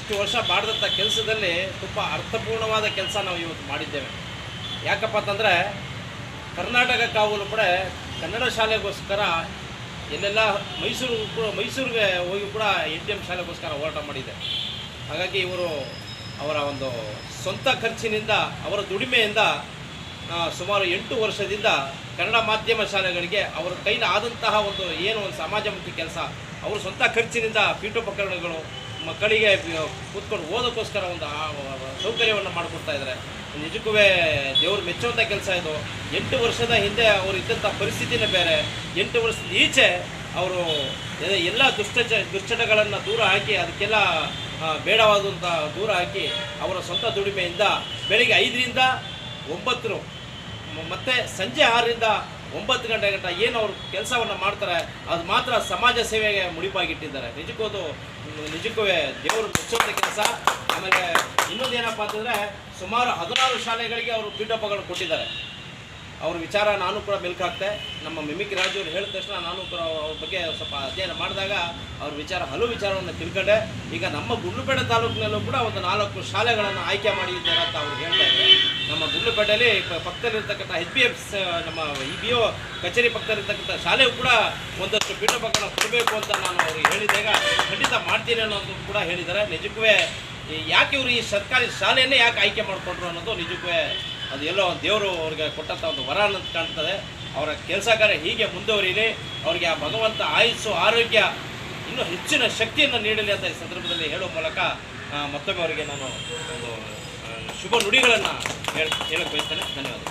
ಇಷ್ಟು ವರ್ಷ ಮಾಡಿದಂಥ ಕೆಲಸದಲ್ಲಿ ತುಂಬ ಅರ್ಥಪೂರ್ಣವಾದ ಕೆಲಸ ನಾವು ಇವತ್ತು ಮಾಡಿದ್ದೇವೆ. ಯಾಕಪ್ಪ ಅಂತಂದರೆ ಕರ್ನಾಟಕ ಕಾವಲು ಕೂಡ ಕನ್ನಡ ಶಾಲೆಗೋಸ್ಕರ ಎಲ್ಲೆಲ್ಲ ಮೈಸೂರು ಕೂಡ ಮೈಸೂರಿಗೆ ಹೋಗಿ ಕೂಡ ಎ ಟಿ ಎಂ ಶಾಲೆಗೋಸ್ಕರ ಹೋರಾಟ ಮಾಡಿದೆ. ಹಾಗಾಗಿ ಇವರು ಅವರ ಒಂದು ಸ್ವಂತ ಖರ್ಚಿನಿಂದ, ಅವರ ದುಡಿಮೆಯಿಂದ ಸುಮಾರು ಎಂಟು ವರ್ಷದಿಂದ ಕನ್ನಡ ಮಾಧ್ಯಮ ಶಾಲೆಗಳಿಗೆ ಅವರ ಕೈಲಾದಂತಹ ಒಂದು ಏನು ಒಂದು ಸಮಾಜಮುಖಿ ಕೆಲಸ, ಅವರು ಸ್ವಂತ ಖರ್ಚಿನಿಂದ ಪೀಠೋಪಕರಣಗಳು ಮಕ್ಕಳಿಗೆ ಕೂತ್ಕೊಂಡು ಓದೋಕ್ಕೋಸ್ಕರ ಒಂದು ಸೌಕರ್ಯವನ್ನು ಮಾಡಿಕೊಡ್ತಾ ಇದ್ದಾರೆ. ನಿಜಕ್ಕೂ ದೇವರು ಮೆಚ್ಚುವಂಥ ಕೆಲಸ ಇದು. ಎಂಟು ವರ್ಷದ ಹಿಂದೆ ಅವರು ಇದ್ದಂಥ ಪರಿಸ್ಥಿತಿನೇ ಬೇರೆ. ಎಂಟು ವರ್ಷದ ಈಚೆ ಅವರು ಎಲ್ಲ ದುಷ್ಟ ದುಶ್ಚಟಗಳನ್ನು ದೂರ ಹಾಕಿ, ಅದಕ್ಕೆಲ್ಲ ಬೇಡವಾದಂಥ ದೂರ ಹಾಕಿ ಅವರ ಸ್ವಂತ ದುಡಿಮೆಯಿಂದ ಬೆಳಿಗ್ಗೆ ಐದರಿಂದ ಒಂಬತ್ತು ಮತ್ತೆ ಸಂಜೆ ಆರರಿಂದ ಒಂಬತ್ತು ಗಂಟೆ ಗಂಟ ಏನು ಅವರು ಕೆಲಸವನ್ನು ಮಾಡ್ತಾರೆ, ಅದು ಮಾತ್ರ ಸಮಾಜ ಸೇವೆಗೆ ಮುಡಿಪಾಗಿಟ್ಟಿದ್ದಾರೆ. ನಿಜಕ್ಕೂ ಅದು, ನಿಜಕ್ಕೂ ದೇವರು ಮೆಚ್ಚುವಂಥ ಕೆಲಸ. ಆಮೇಲೆ ಇನ್ನೊಂದು ಏನಪ್ಪಾ ಅಂತಂದರೆ ಸುಮಾರು ಹದಿನಾರು ಶಾಲೆಗಳಿಗೆ ಅವರು ಪೀಠೋಪಗಳು ಕೊಟ್ಟಿದ್ದಾರೆ. ಅವ್ರ ವಿಚಾರ ನಾನು ಕೂಡ ಮೆಲ್ಕಾಗ್ತೆ ನಮ್ಮ ಮಿಮಿಕ್ ರಾಜು ಅವ್ರು ಹೇಳಿದ ತಕ್ಷಣ ನಾನು ಕೂಡ ಅವ್ರ ಬಗ್ಗೆ ಸ್ವಲ್ಪ ಅಧ್ಯಯನ ಮಾಡಿದಾಗ ಅವ್ರ ವಿಚಾರ, ಹಲವು ವಿಚಾರವನ್ನು ತಿಳ್ಕೊಂಡೆ. ಈಗ ನಮ್ಮ ಗುಂಡ್ಲುಪೇಟೆ ತಾಲೂಕಿನಲ್ಲೂ ಕೂಡ ಒಂದು ನಾಲ್ಕು ಶಾಲೆಗಳನ್ನು ಆಯ್ಕೆ ಮಾಡಿದ್ದಾರೆ ಅಂತ ಅವ್ರು ಹೇಳ್ತಾ ಇದ್ದಾರೆ. ನಮ್ಮ ಗುಂಡ್ಲುಪೇಟೆಯಲ್ಲಿ ಪಕ್ಕದಲ್ಲಿರ್ತಕ್ಕಂಥ ಎಚ್ ಬಿ ಎಫ್ ನಮ್ಮ ಇ ಬಿ ಒ ಕಚೇರಿ ಪಕ್ಕದಲ್ಲಿರ್ತಕ್ಕಂಥ ಶಾಲೆಯು ಕೂಡ ಒಂದಷ್ಟು ಪೀಠೋಪಕರಣ ಕೊಡಬೇಕು ಅಂತ ನಾನು ಅವ್ರಿಗೆ ಹೇಳಿದಾಗ ಖಂಡಿತ ಮಾಡ್ತೀನಿ ಅನ್ನೋದು ಕೂಡ ಹೇಳಿದ್ದಾರೆ. ನಿಜಕ್ಕೂ ಯಾಕೆ ಇವರು ಈ ಸರ್ಕಾರಿ ಶಾಲೆಯನ್ನೇ ಯಾಕೆ ಆಯ್ಕೆ ಮಾಡಿಕೊಂಡ್ರು ಅನ್ನೋದು ನಿಜಕ್ಕೂ ಅದು ಎಲ್ಲೋ ದೇವರು ಅವ್ರಿಗೆ ಕೊಟ್ಟಂಥ ಒಂದು ವರ ಅನ್ನೋದು ಕಾಣ್ತದೆ. ಅವರ ಕೆಲಸ ಕಾರ್ಯ ಹೀಗೆ ಮುಂದುವರಿಯಲಿ ಅವರಿಗೆ ಆ ಭಗವಂತ ಆಯುಸ್ಸು, ಆರೋಗ್ಯ ಇನ್ನೂ ಹೆಚ್ಚಿನ ಶಕ್ತಿಯನ್ನು ನೀಡಲಿ ಅಂತ ಈ ಸಂದರ್ಭದಲ್ಲಿ ಹೇಳೋ ಮೂಲಕ ಮತ್ತೊಮ್ಮೆ ಅವರಿಗೆ ನಾನು ಒಂದು ಶುಭ ನುಡಿಗಳನ್ನು ಹೇಳ ಹೇಳಕ್ಕೆ ಬಯಸ್ತೇನೆ. ಧನ್ಯವಾದ